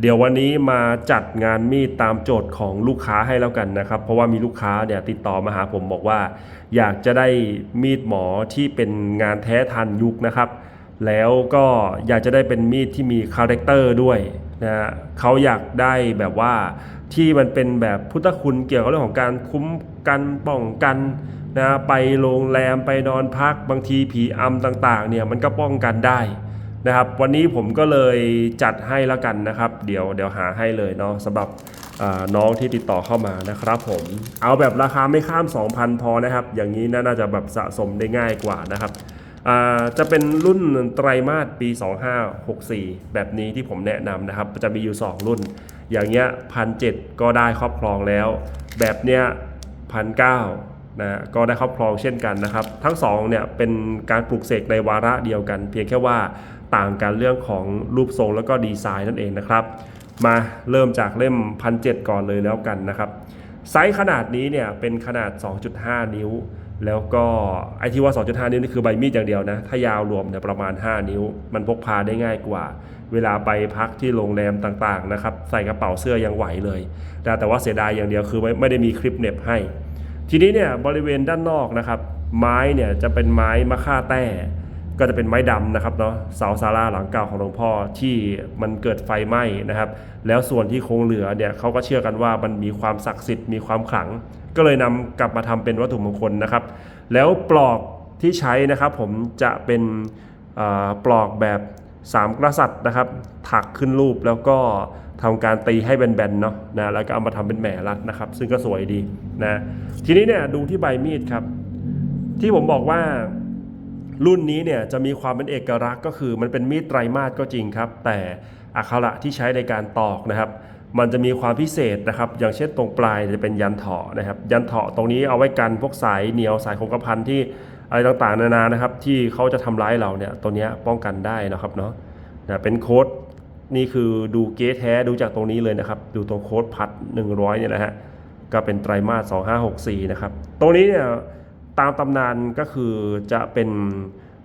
เดี๋ยววันนี้มาจัดงานมีดตามโจทย์ของลูกค้าให้แล้วกันนะครับ เพราะว่ามีลูกค้าเนี่ยติดต่อมาหาผมบอกว่า อยากจะได้มีดหมอที่เป็นงานแท้ทันยุคนะครับ แล้วก็อยากจะได้เป็นมีดที่มีคาแรคเตอร์ด้วยนะฮะเขาอยากได้แบบว่าที่มันเป็นแบบพุทธคุณเกี่ยวกับเรื่องของการคุ้มกันป้องกันนะไปโรงแรมไปนอนพักบางทีผีอำต่างๆเนี่ยมันก็ป้องกันได้ นะครับ วันนี้ผมก็เลยจัดให้แล้วกันนะครับ เดี๋ยวเดี๋ยวหาให้เลยเนาะสำหรับน้องที่ติดต่อเข้ามานะครับผมเอาแบบราคาไม่ข้าม 2,000 พอนะครับ อย่างนี้น่าจะแบบสะสมได้ง่ายกว่านะครับจะเป็นรุ่นไตรมาสปี 2564 แบบนี้ที่ผมแนะนำนะครับ จะมีอยู่ 2 รุ่น อย่างเงี้ยพันเก็ได้ครอบครองแล้ว แบบเนี้ยพันเนะก็ได้ครอบครองเช่นกันนะครับ ทั้งสองเนี่ยเป็นการปลูกเสกในวาระเดียวกัน เพียงแค่ว่าต่างกันเรื่องของรูปทรงแล้วก็ดีไซน์นั่นเองนะครับ มาเริ่มจากเล่มพันเก่อนเลยแล้วกันนะครับ ไซส์ขนาดนี้เนี่ยเป็นขนาด 2.5 นิ้ว แล้วก็ไอที่ว่า 2.5 นิ้วนี่คือใบมีดอย่างเดียวนะ ถ้ายาวรวมเนี่ยประมาณ 5 นิ้ว มันพกพาได้ง่ายกว่า เวลาไปพักที่โรงแรมต่างๆนะครับ ใส่กระเป๋าเสื้อยังไหวเลยนะแต่ว่าเสียดายอย่างเดียวคือไม่ไม่ได้มีคลิปเน็บให้ ทีนี้เนี่ยบริเวณด้านนอกนะครับไม้เนี่ยจะเป็นไม้มะค่าแต้ก็จะเป็นไม้ดำนะครับเนาะเสาศาลาหลังเก่าของหลวงพ่อที่มันเกิดไฟไหม้นะครับ แล้วส่วนที่คงเหลือเนี่ยเขาก็เชื่อกันว่ามันมีความศักดิ์สิทธิ์มีความขลัง ก็เลยนำกลับมาทำเป็นวัตถุมงคลนะครับ แล้วปลอกที่ใช้นะครับผมจะเป็นปลอกแบบ สามกษัตริย์นะครับ ถักขึ้นรูปแล้วก็ทำการตีให้แบนๆเนาะนะแล้วก็เอามาทำเป็นแหมรัดนะครับ ซึ่งก็สวยดีนะทีนี้เนี่ยดูที่ใบมีดครับ ที่ผมบอกว่ารุ่นนี้เนี่ยจะมีความเป็นเอกลักษณ์ก็คือมันเป็นมีดไตรมาสก็จริงครับ แต่อักขระที่ใช้ในการตอกนะครับ มันจะมีความพิเศษนะครับ อย่างเช่นตรงปลายจะเป็นยันเถาะนะครับ ยันเถาะตรงนี้เอาไว้กันพวกสายเหนียวสายคงกระพันที่ อะไรต่างๆ นานานะครับ ที่เขาจะทำร้ายเราเนี่ยตัวนี้ป้องกันได้นะครับเนาะนะเป็นโค้ดนี่คือดูเกสแท้ดูจากตรงนี้เลยนะครับ ดูตรงโค้ดพัด100เนี่ยนะฮะก็เป็นไตรมาส2564นะครับตรงนี้เนี่ยตามตำนานก็คือจะเป็น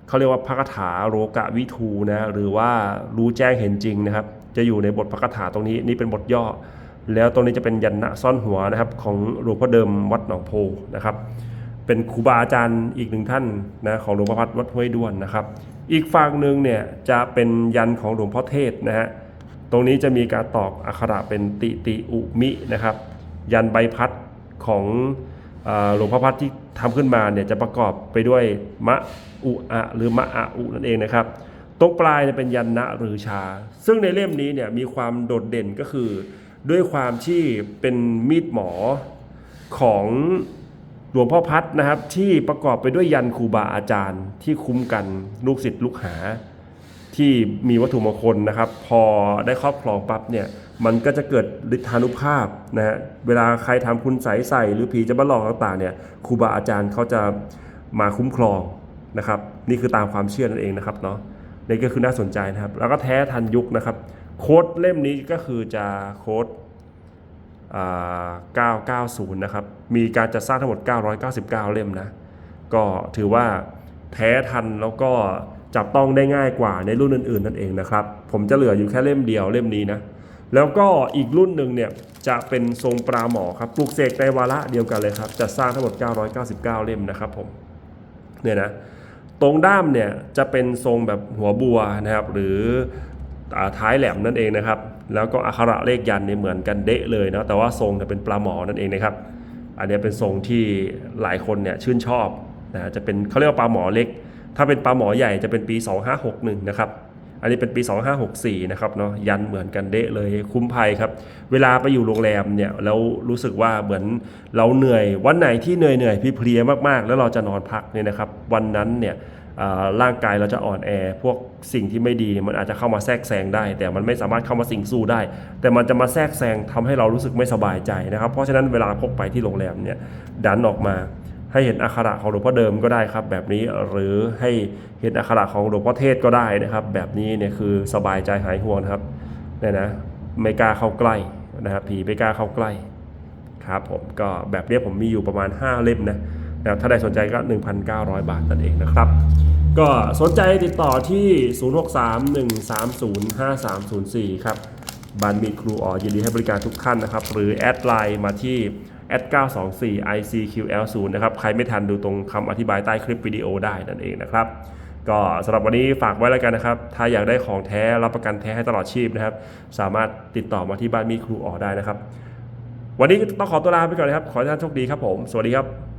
เขาเรียกว่าพระคาถาโรกะวิทูนะหรือว่ารู้แจ้งเห็นจริงนะครับ จะอยู่ในบทพระคาถาตรงนี้นี่เป็นบทย่อ แล้วตรงนี้จะเป็นยันนะซ่อนหัวนะครับ ของหลวงพ่อเดิมวัดหนองโพนะครับ เป็นครูบาอาจารย์อีกหนึ่งท่านนะของหลวงพ่อพัดวัดห้วยด้วนนะครับ อีกฝั่งหนึ่งเนี่ยจะเป็นยันของหลวงพ่อเทศนะฮะตรงนี้จะมีการตอกอักขระเป็นติติอุมินะครับ ยันใบพัดของอหลวงพ่อพัดที่ทำขึ้นมาเนี่ยจะประกอบไปด้วยมะอุอะหรือมะอะอุนั่นเองนะครับตรงปลายเป็นยันนะหรือชา ซึ่งในเล่มนี้เนี่ยมีความโดดเด่นก็คือ ด้วยความที่เป็นมีดหมอของ หลวงพ่อพัดนะครับ ที่ประกอบไปด้วยยันครูบาอาจารย์ ที่คุ้มกันลูกศิษย์ลูกหา ที่มีวัตถุมงคลนะครับ พอได้ครอบครองปั๊บเนี่ยมันก็จะเกิดฤทธานุภาพนะฮะเวลาใครทำคุณใสใส่หรือผีจะมาหลอกต่างๆเนี่ยครูบาอาจารย์เขาจะมาคุ้มครองนะครับ นี่คือตามความเชื่อนั่นเองนะครับเนาะนี่ก็คือน่าสนใจนะครับ แล้วก็แท้ทันยุคนะครับ โค้ดเล่มนี้ก็คือจะโค้ด 990 นะครับ มีการจัดสร้างทั้งหมด 999 เล่มนะ ก็ถือว่าแท้ทันแล้วก็จับต้องได้ง่ายกว่าในรุ่นอื่นๆนั่นเองนะครับ ผมจะเหลืออยู่แค่เล่มเดียวเล่มนี้นะ แล้วก็อีกรุ่นหนึ่งเนี่ยจะเป็นทรงปลาหมอครับ ปลูกเสกในวาระเดียวกันเลยครับ จัดสร้างทั้งหมด 999 เล่มนะครับผม เนี่ยนะ ตรงด้ามเนี่ยจะเป็นทรงแบบหัวบัวนะครับ หรืออาท้ายแหลมนั่นเองนะครับ แล้วก็อักขระเลขยันเนี่ยเหมือนกันเดะเลยนะแต่ว่าทรงเนี่ยเป็นปลาหมอนั่นเองนะครับอันนี้เป็นทรงที่หลายคนเนี่ยชื่นชอบนะจะเป็นเขาเรียกว่าปลาหมอเล็ก ถ้าเป็นปลาหมอใหญ่จะเป็นปี 2561นะครับอันนี้เป็นปี 2564นะครับเนาะยันเหมือนกันเดะเลยคุ้มภัยครับ เวลาไปอยู่โรงแรมเนี่ยแล้วรู้สึกว่าเหมือนเราเหนื่อยวันไหนที่เหนื่อยเหนื่อยๆเพลียมากๆ แล้วเราจะนอนพักเนี่ยนะครับ วันนั้นเนี่ย ร่างกายเราจะอ่อนแอ พวกสิ่งที่ไม่ดีมันอาจจะเข้ามาแทรกแซงได้ แต่มันไม่สามารถเข้ามาสิงสู้ได้ แต่มันจะมาแทรกแซงทำให้เรารู้สึกไม่สบายใจนะครับ เพราะฉะนั้นเวลาพกไปที่โรงแรมเนี่ยดันออกมาให้เห็นอักขระของหลวงพ่อเดิมก็ได้ครับแบบนี้หรือให้เห็นอักขระของหลวงพ่อเทศก็ได้นะครับ แบบนี้เนี่ยคือสบายใจหายห่วงครับเนี่ยนะไม่กล้าเข้าใกล้นะครับผีไม่กล้าเข้าใกล้ครับผมก็แบบนี้ผมมีอยู่ประมาณ 5 เล่มนะ นะถ้าใดสนใจก็ 1,900 บาทนั่นเองนะครับ ก็สนใจติดต่อที่ 0631305304 ครับบ้านมีดครูอ๋อยินดีให้บริการทุกท่านนะครับ หรือแอดไลน์มาที่แอด924 ICQL0 นะครับ ใครไม่ทันดูตรงคำอธิบายใต้คลิปวิดีโอได้นั่นเองนะครับ ก็สำหรับวันนี้ฝากไว้แล้วกันนะครับ ถ้าอยากได้ของแท้รับประกันแท้ให้ตลอดชีพนะครับ สามารถติดต่อมาที่บ้านมีดครูอ๋อได้นะครับ วันนี้ต้องขอตัวลาไปก่อนนะครับ ขอให้ท่านโชคดีครับผม สวัสดีครับ